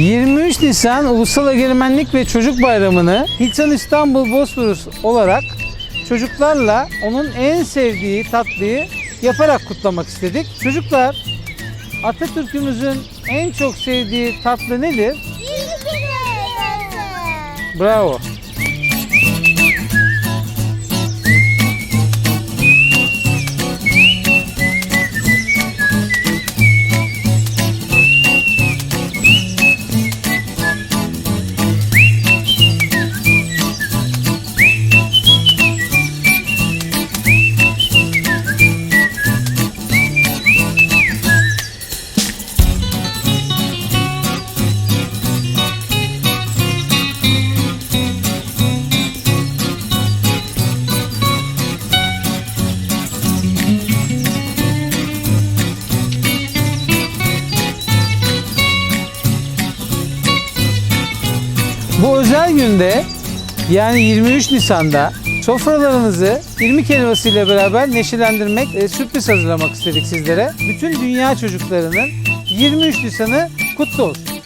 23 Nisan Ulusal Egemenlik ve Çocuk Bayramı'nı Hilton İstanbul Bosphorus olarak çocuklarla onun en sevdiği tatlıyı yaparak kutlamak istedik. Çocuklar Atatürk'ümüzün en çok sevdiği tatlı nedir? Bravo. Bu özel günde yani 23 Nisan'da sofralarınızı 20 helvası ile beraber neşelendirmek, e, sürpriz hazırlamak istedik sizlere. Bütün dünya çocuklarının 23 Nisan'ı kutlu olsun.